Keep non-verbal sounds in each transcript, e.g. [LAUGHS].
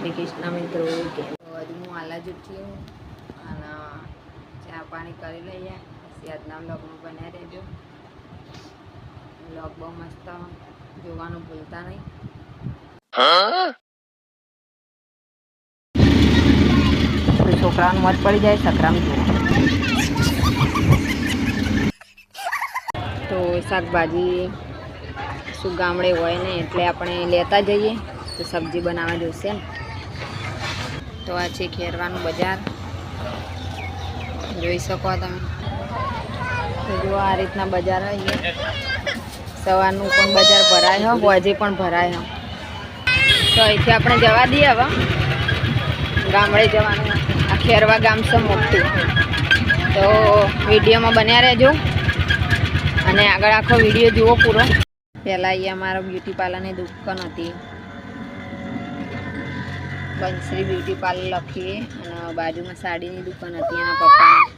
શ્રી કૃષ્ણ મિત્રો કે. હજુ હું હાલ જ ઉઠ્યું અને ચા પાણી કરી લઈએ. પછી આજના બ્લોગમાં બન્યા રહેજો. બ્લોગ બહુ મસ્ત જોવાનું ભૂલતા નહીં. છોકરાનું મત પડી જાય સકરામ તો શાકભાજી શું ગામડે હોય ને એટલે આપણે લેતા જઈએ. તો સબ્જી બનાવવા જોઈશે ને. તો આ છે ખેરવાનું બજાર. જોઈ શકો તમે. તો જો આ રીતના બજાર સવારનું પણ બજાર ભરાય હો આજે પણ ભરાય હો. તો અહીંથી આપણે જવા દઈએ હવે. ગામડે જવાનું આ ખેરવા ગામ છે મોટું. તો વિડીયોમાં બન્યા રહેજો. અને આગળ આખો વીડિયો જુઓ પૂરો. પહેલાં અહીંયા મારો બ્યુટી પાર્લરની દુકાન હતી. બંશ્રી બ્યુટી પાર્લર લખીએ. અને બાજુમાં સાડીની દુકાન હતી એના પપ્પાની.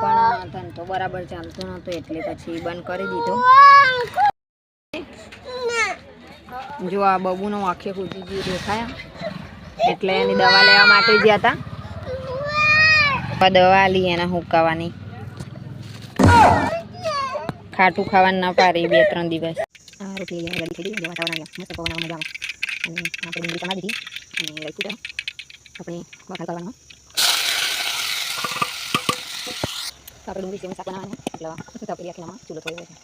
પણ ધંધો બરાબર ચાલતો નહોતો, એટલે પછી બંધ કરી દીધો. જો આ બબુનો આંખે કૂદી ગયું દેખાયા. એટલે એની દવા લેવા માટે ગયા હતા દવા લી એના હુકાવાની. ખાટું ખાવાનું ના પાડી બે ત્રણ દિવસ. રોટલી વાતાવરણ મસ્ત પવન મજામાં અને આપણે ડુંગળી દીધી અને રાખ્યું તો આપણે વઘાર કરવાનો તો આપણે ડુંગળી સેવનું શાક બનાવવાનું એટલે તપેલી આખીમાં ચૂલો થોડી છે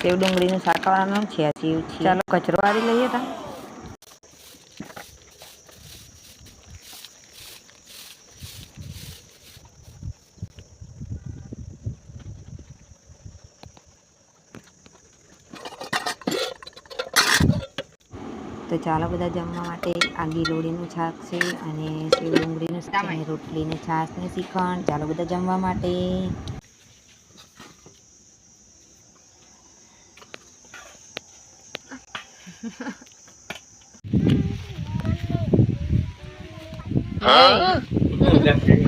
સેવ ડુંગળીનું શાક કરવાનું છે સેવ છે ચાલો કચરો વાળી લઈએ તા તો ચાલો બધા જમવા માટે આ ગીલોડીનું છાક છે અને સેવ ડુંગળીનું અને રોટલીને છાશ ને શ્રીખંડ ચાલો બધા જમવા માટે. સ્વિંગ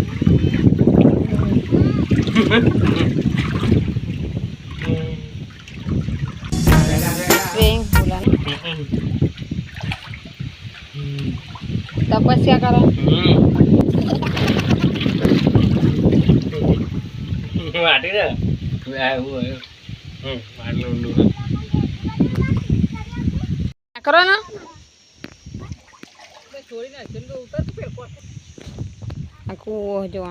તપસ્યા કરો. વાટી ઊંડું કરો ને. આ કૂવો જો.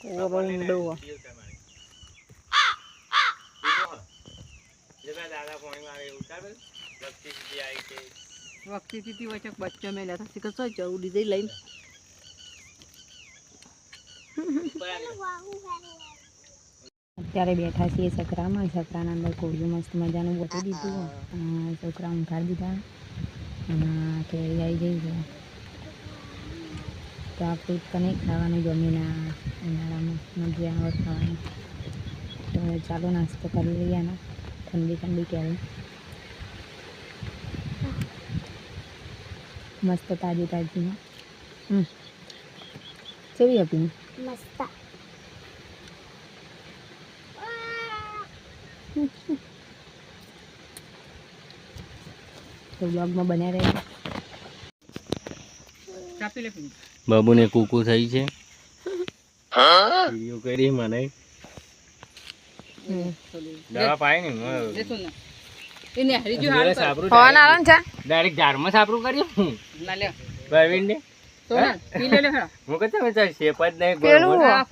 કૂવો બહુ ઊંડો હો. વખતી તીતી વચક બચ્ચો મેં લેતા શીખર શું જવું લઈને. અત્યારે બેઠા છીએ સકરામાં સકરાના અંદર કોળિયું મસ્ત મજાનું ગોઠવી દીધું. છોકરા ઊંઘાડી દીધા. અને કેરી આવી જઈ છે. તો આ ફ્રૂટ કને ખાવાનું જમીના ઉનાળામાં. મજા આવે ખાવાનું. તો ચાલો નાસ્તો કરી લઈએ ને. ઠંડી ઠંડી કેરી મસ્ત તાજી તાજી હમ. કેવી હતી? મસ્ત. તો બ્લોગમાં બન્યા રહે બાબુને કુકુ થઈ છે. વીડિયો કરી મને. દવા પાય ને. સાપરું ફોન આલન છે ડાયરેક્ટ ઝાડમાં સાપરું કર્યું? ને જ ગોળ હોય તો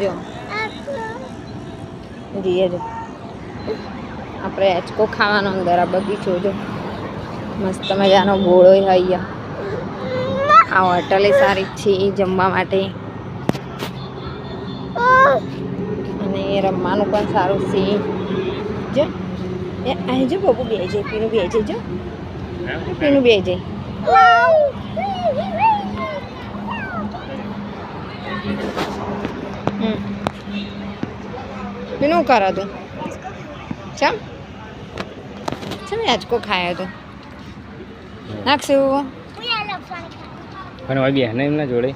જો. આપણે હેચકો ખાવાનો અંદર આ બગીચો જો. મસ્ત મજાનો ઘોડો અહીંયા આ હોટલે સારી જ છે જમવા માટે. અને રમવાનું પણ સારું છે જો એ આ જો બબુ બે જાય પીનું બે જાય જો પીનું બે જાય હમ પીનું કરો તું ચમ ચમ યાચકો ખાયો તું નાખશું પણ હવે બેહને એમના જોડે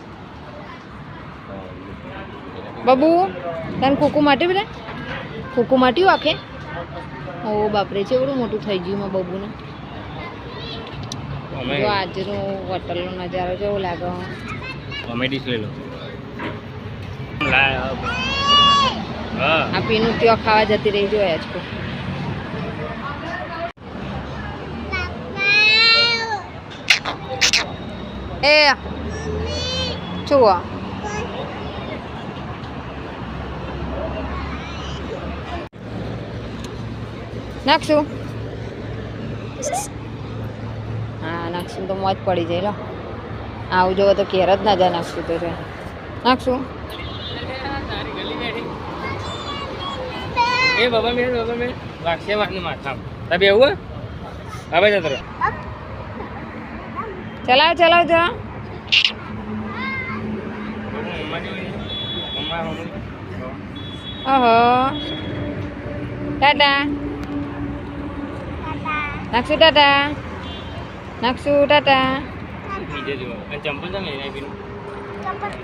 બબુ તને કુકુ માટે બધા કુકુ માટ્યું આખે? ઓ બાપરે છે એવડું મોટું થઈ ગયું મેં બબુને. જો આજનો હોટલનો નજારો કેવો લાગે? કોમેડી લઈ લો. આ પીનું ત્યાં ખાવા જતી રહી જોઈએ આજકો એ જુઓ. નાખશું. હા નાખશું. તો મોજ પડી જાય લો. આવું જોવો તો ઘેર જ ના જાય નાખશું તો છે નાખશું. એ બાબા મેં બાબા મેં. વાગશે વાગને માથા તબે એવું ચલાવ ચલાવ જરા ઓહો. ટાટા નાખશું ટાટા નાખશું ટાટા નીચે જો અને ચંપલ તમે લઈને આપીને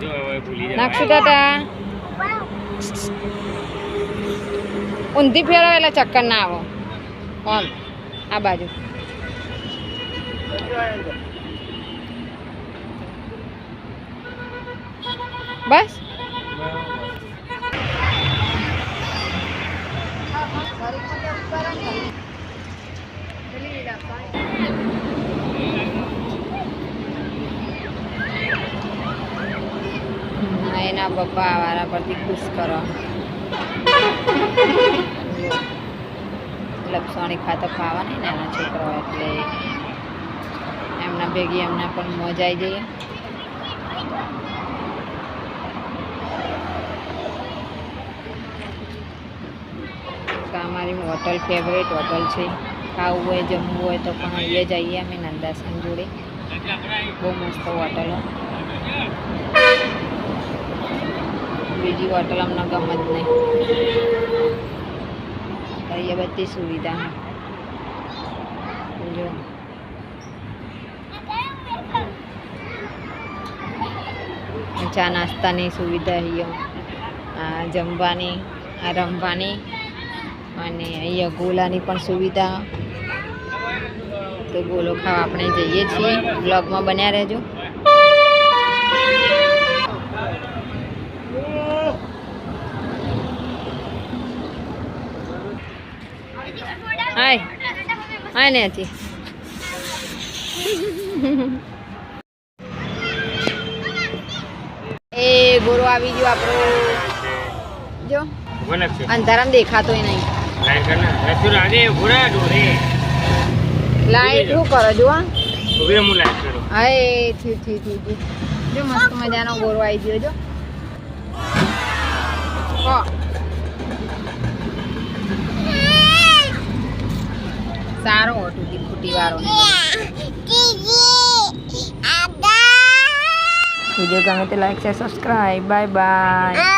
જો હવે ભૂલી જાય નાખશું ટાટા ઊંધી ફેરવો એટલે ચક્કર ના આવો ઓમ આ બાજુ બસ હા, એના પપ્પા વારા પરથી ખુશ કરો. લપસણી ખાતો ખાવા નહીં ને એના છોકરાઓ એટલે એમના ભેગી એમના પણ મોજ આવી જઈએ. અમારી હોટલ ફેવરેટ હોટલ છે. ખાવું હોય જમવું હોય તો પણ અહીંયા જઈએ અમે નંદાસન જોડે બહુ મસ્ત હોટલ હો. બીજી હોટલ અમને ગમે જ નહીં અહીંયા બધી સુવિધા છે જો ચા નાસ્તાની સુવિધા અહીંયા આ જમવાની આ રમવાની અને અહીંયા ગોલાની પણ સુવિધા તો ગોલો ખાવા આપણે જઈએ છીએ. બ્લોગમાં બન્યા રહેજો. હાય. હાય ને હતી [LAUGHS] એ ગોરો આવી ગયો આપણો. જો. અંધારામાં દેખાતોય નહીં. લાઈટ કર ના રસુ રાધે ભૂરા ઢોરે લાઈટ શું કરો જો ઊભી હું લાઈટ કરું હાય થયું થયું થયું થયું જો મસ્ત મજાનો ગોરો આવી ગયો જો હો. સારો તૂટી ફૂટી વાળો વીડિયો ગમે તો લાઈક છે સબસ્ક્રાઈબ બાય બાય